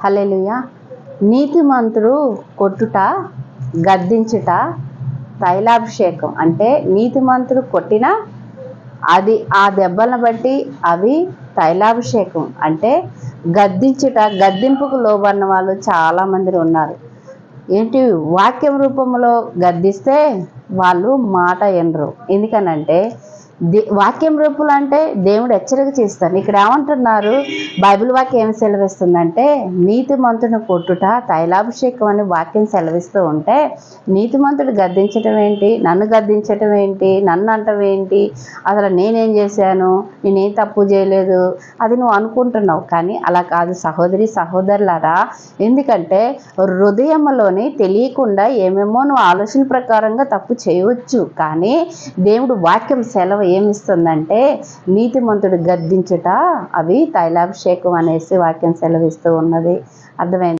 Hallelujah నీతిమంతుడు కొట్టుట గద్దించుట తైలాభిషేకం. అంటే నీతిమంతుడు కొట్టిన అది ఆ దెబ్బలను బట్టి అవి తైలాభిషేకం. అంటే గద్దించుట గద్దింపుకు లోబడిన వాళ్ళు చాలామంది ఉన్నారు. ఏంటి? వాక్యం రూపంలో గద్దిస్తే వాళ్ళు మాట ఎనరు. ఎందుకనంటే దే వాక్యం రూపులు అంటే దేవుడు హెచ్చరిక చేస్తాను ఇక్కడ ఏమంటున్నారు? బైబిల్ వాక్యం ఏం సెలవిస్తుందంటే నీతిమంతుని కొట్టుట తైలాభిషేకం అని వాక్యం సెలవిస్తూ ఉంటే నీతిమంతుడు గద్దించటం ఏంటి? నన్ను గద్దించటం ఏంటి? నన్ను అంటం ఏంటి? అసలు నేనేం చేశాను? నేనేం తప్పు చేయలేదు? అది నువ్వు అనుకుంటున్నావు. కానీ అలా కాదు. సహోదరి సహోదరులారా ఎందుకంటే హృదయంలోని తెలియకుండా ఏమేమో నువ్వు ఆలోచన ప్రకారంగా తప్పు చేయవచ్చు. కానీ దేవుడు వాక్యం సెలవు ఏమిస్తుందంటే నీతిమంతుడు గద్దించుట అవి తైలాభిషేకం అనేసి వాక్యం సెలవిస్తూ ఉన్నది. అర్థమైంది?